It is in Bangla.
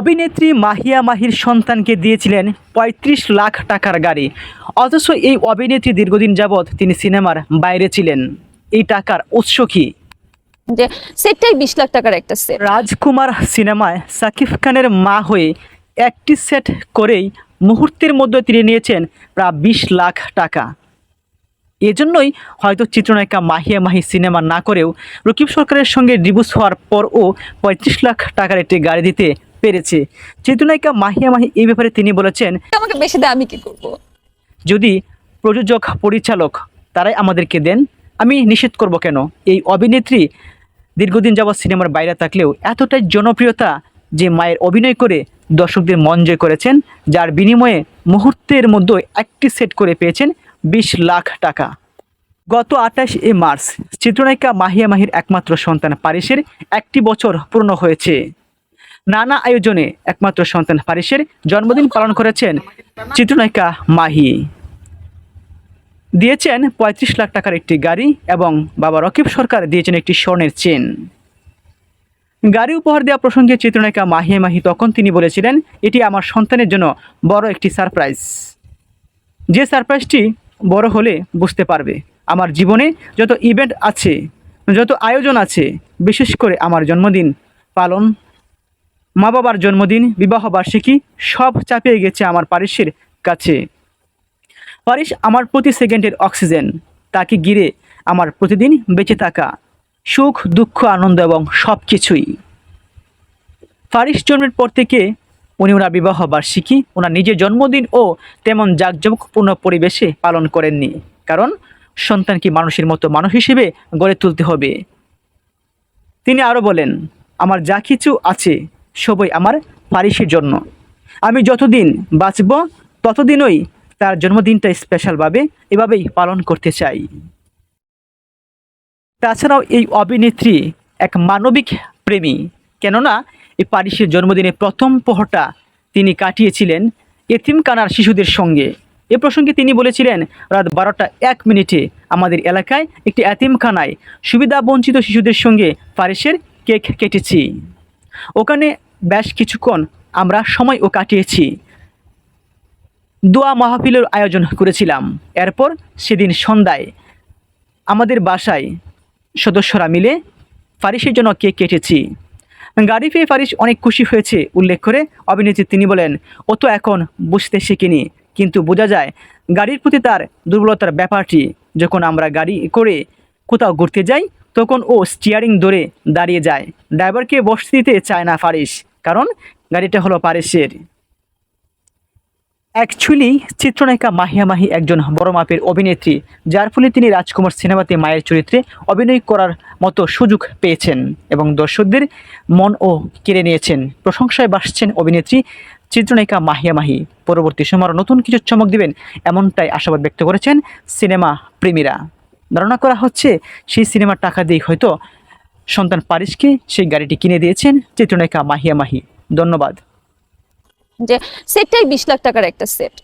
অভিনেত্রী মাহিয়া মাহির সন্তানকে দিয়েছিলেন ৩৫ লাখ টাকার গাড়ি। অথচ এই অভিনেত্রী দীর্ঘদিন যাবৎ তিনি সিনেমার বাইরে ছিলেন। এই টাকার উৎস কি? যে সেটটাই বিশ লাখ টাকার একটা সেট। রাজকুমার সিনেমায় সাকিব খানের মা হয়ে একটি সেট করেই মুহূর্তের মধ্যে তিনি নিয়েছেন প্রায় বিশ লাখ টাকা। এজন্যই হয়তো চিত্রনায়িকা মাহিয়া মাহি সিনেমা না করেও রকিব সরকারের সঙ্গে ডিভোর্স হওয়ার পরও পঁয়ত্রিশ লাখ টাকার একটি গাড়ি দিতে পেরেছে। চিত্রনায়িকা মাহিয়া মাহি এই ব্যাপারে তিনি বলেছেন আমাকে বেশি দেয় আমি কি করব? যদি প্রযোজক পরিচালক তারাই আমাদেরকে দেন আমি নিষেধ করব কেন? এই অভিনেত্রী দীর্ঘদিন যাবৎ সিনেমার বাইরে থাকলেও এতটাই জনপ্রিয়তা যে মায়ের অভিনয় করে দর্শকদের মন জয় করেছেন যার বিনিময়ে মুহূর্তের মধ্যে একটি সেট করে পেয়েছেন বিশ লাখ টাকা। গত আঠাশ এ মার্চ চিত্রনায়িকা মাহিয়া মাহির একমাত্র সন্তান পারিসের একটি বছর পূর্ণ হয়েছে। নানা আয়োজনে একমাত্র সন্তান ফারিসের জন্মদিন পালন করেছেন চিত্রনায়িকা মাহি। দিয়েছেন পঁয়ত্রিশ লাখ টাকার একটি গাড়ি এবং বাবা রকিব সরকার দিয়েছেন একটি স্বর্ণের চেন। গাড়ি উপহার দেওয়া প্রসঙ্গে চিত্রনায়িকা মাহিয়া মাহি তখন তিনি বলেছিলেন, এটি আমার সন্তানের জন্য বড় একটি সারপ্রাইজ। যে সারপ্রাইজটি বড় হলে বুঝতে পারবে, আমার জীবনে যত ইভেন্ট আছে, যত আয়োজন আছে, বিশেষ করে আমার জন্মদিন পালন মা বাবার জন্মদিন, বিবাহ বার্ষিকী সব চাপিয়ে গেছে আমার পারিসের কাছে। পারিস আমার প্রতি সেকেন্ডের অক্সিজেন, তাকে গিরে আমার প্রতিদিন বেঁচে থাকা সুখ, দুঃখ, আনন্দ এবং সব কিছুই ফারিস জন্মের পর থেকে উনি ওনার বিবাহ বার্ষিকী, ওনার নিজের জন্মদিন ও তেমন জাঁকজমকপূর্ণ পরিবেশে পালন করেননি। কারণ সন্তানকে মানুষের মতো মানুষ হিসেবে গড়ে তুলতে হবে? তিনি আরও বলেন, আমার যা কিছু আছে সবই আমার ফারিসের জন্য। আমি যতদিন বাঁচব, ততদিনই তার জন্মদিনটা স্পেশালভাবে এভাবেই পালন করতে চাই। তাছাড়াও এই অভিনেত্রী এক মানবিক প্রেমী, কেননা এই পারিসের জন্মদিনে প্রথম পোহটা তিনি কাটিয়েছিলেন এতিমকানার শিশুদের সঙ্গে। এ প্রসঙ্গে তিনি বলেছিলেন, রাত বারোটা এক মিনিটে আমাদের এলাকায় একটি এতিমখানায় সুবিধা বঞ্চিত শিশুদের সঙ্গে পারিসের কেক কেটেছি। ওখানে বেশ কিছুক্ষণ আমরা সময়ও কাটিয়েছি। দোয়া মাহফিলের আয়োজন করেছিলাম। এরপর সেদিন সন্ধ্যায় আমাদের বাসায় সদস্যরা মিলে ফারিসের জন্য কেক কেটেছি। গাড়ি পেয়ে ফারিস অনেক খুশি হয়েছে, উল্লেখ করে অভিনেত্রী তিনি বলেন, ও তো এখন বুঝতে শিখিনি। কিন্তু বোঝা যায়, গাড়ির প্রতি তার দুর্বলতার ব্যাপারটি, যখন আমরা গাড়ি করে কোথাও ঘুরতে যাই, তখন ও স্টিয়ারিং ধরে দাঁড়িয়ে যায়। ড্রাইভারকে বসতে দিতে চায় না ফারিস। কারণ গাড়িটা হলো পারিসের অ্যাকচুয়ালি চিত্রনায়িকা মাহিয়া মাহি একজন বড় মাপের অভিনেত্রী, যার ফলে তিনি রাজকুমার সিনেমাতে মায়ের চরিত্রে অভিনয় করার মতো সুযোগ পেয়েছেন এবং দর্শকদের মন ও কেড়ে নিয়েছেন। প্রশংসায় বাসছেন অভিনেত্রী চিত্রনায়িকা মাহিয়া মাহি। পরবর্তী সময় নতুন কিছু চমক দিবেন এমনটাই আশাবাদ ব্যক্ত করেছেন সিনেমা প্রেমীরা। ধারণা করা হচ্ছে সেই সিনেমার টাকা দিয়ে হয়তো সন্তান পারিসকে সেই গাড়িটি কিনে দিয়েছেন চিত্রনায়িকা মাহিয়া মাহি। ধন্যবাদ। যে সেটটাই বিশ লাখ টাকার একটা সেট।